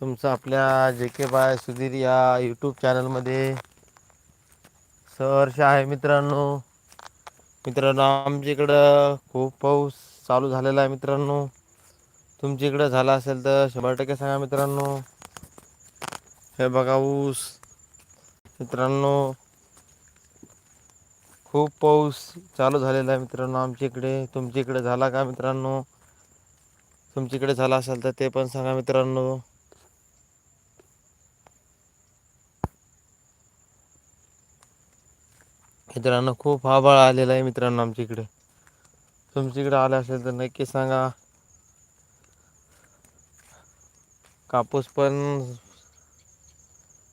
तुमचं आपल्या जे के बाय सुधीर या यूट्यूब चॅनलमध्ये सहर्ष आहे मित्रांनो. मित्रांनो आमच्या इकडं खूप पाऊस चालू झालेला आहे मित्रांनो. तुमच्या इकडं झाला असेल तर शंभर टक्के सांगा मित्रांनो. हे बघा ऊस. मित्रांनो खूप पाऊस चालू झालेला आहे मित्रांनो आमच्या इकडे. तुमच्या इकडे झाला का मित्रांनो? तुमच्याकडे झाला असेल तर ते पण सांगा मित्रांनो. मित्रांनो खूप आभाळ आलेला आहे मित्रांनो आमच्या इकडे. तुमच्या इकडे आलं असेल तर नक्की सांगा. कापूस पण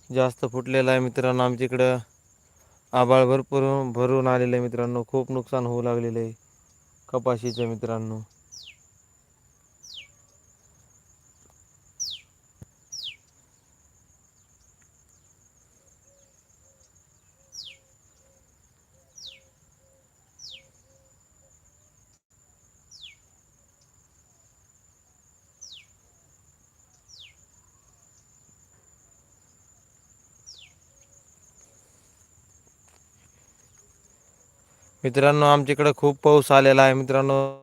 जास्त फुटलेला आहे मित्रांनो आमच्या इकडं. आभाळ भरपूर भरून आलेलं आहे मित्रांनो खूप नुकसान होऊ लागलेलं आहे कपाशीचं मित्रांनो. मित्रांनो आमच्याकडे खूप पाऊस आलेला आहे मित्रांनो.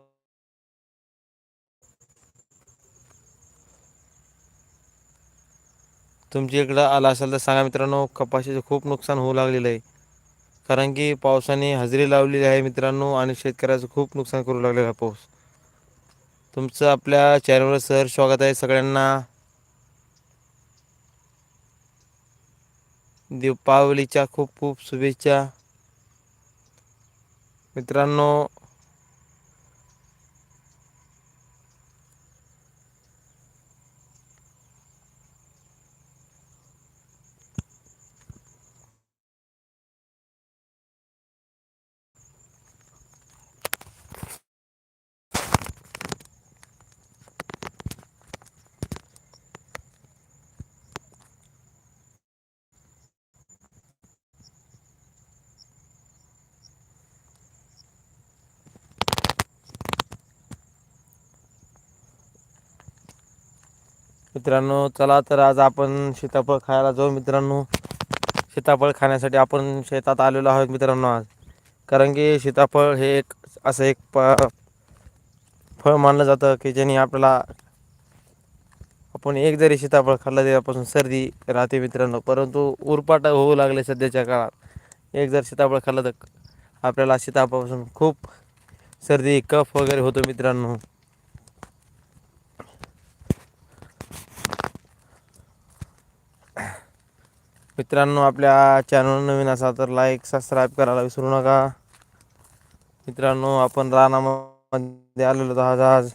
तुमच्या इकडं आला असेल तर सांगा मित्रांनो कपाशीचं खूप नुकसान होऊ लागलेलं आहे. कारण की पावसाने हजेरी लावलेली आहे मित्रांनो आणि शेतकऱ्याचं खूप नुकसान करू लागलेलं आहे पाऊस. तुमचं आपल्या चॅनलवर सर स्वागत आहे सगळ्यांना. दीपावलीच्या खूप खूप शुभेच्छा. मित्रांनो मित्रांनो चला तर आज आपण सीताफळ खायला जाऊ मित्रांनो. सीताफळ खाण्यासाठी आपण शेतात आलेलो आहोत मित्रांनो आज. कारण की सीताफळ हे एक असं एक प फळ मानलं जातं की ज्याने आपल्याला आपण एक जरी सीताफळ खाल्लं त्यापासून सर्दी राहते मित्रांनो. परंतु उरपाट होऊ लागले सध्याच्या काळात. एक जर सीताफळ खाल्लं तर आपल्याला सीताफळापासून खूप सर्दी कफ वगैरे होतो मित्रांनो. मित्रांनो आपल्या चॅनल नवीन असा तर लाईक सबस्क्राईब करायला विसरू नका. मित्रांनो आपण रानामध्ये आलेलो आहोत आज.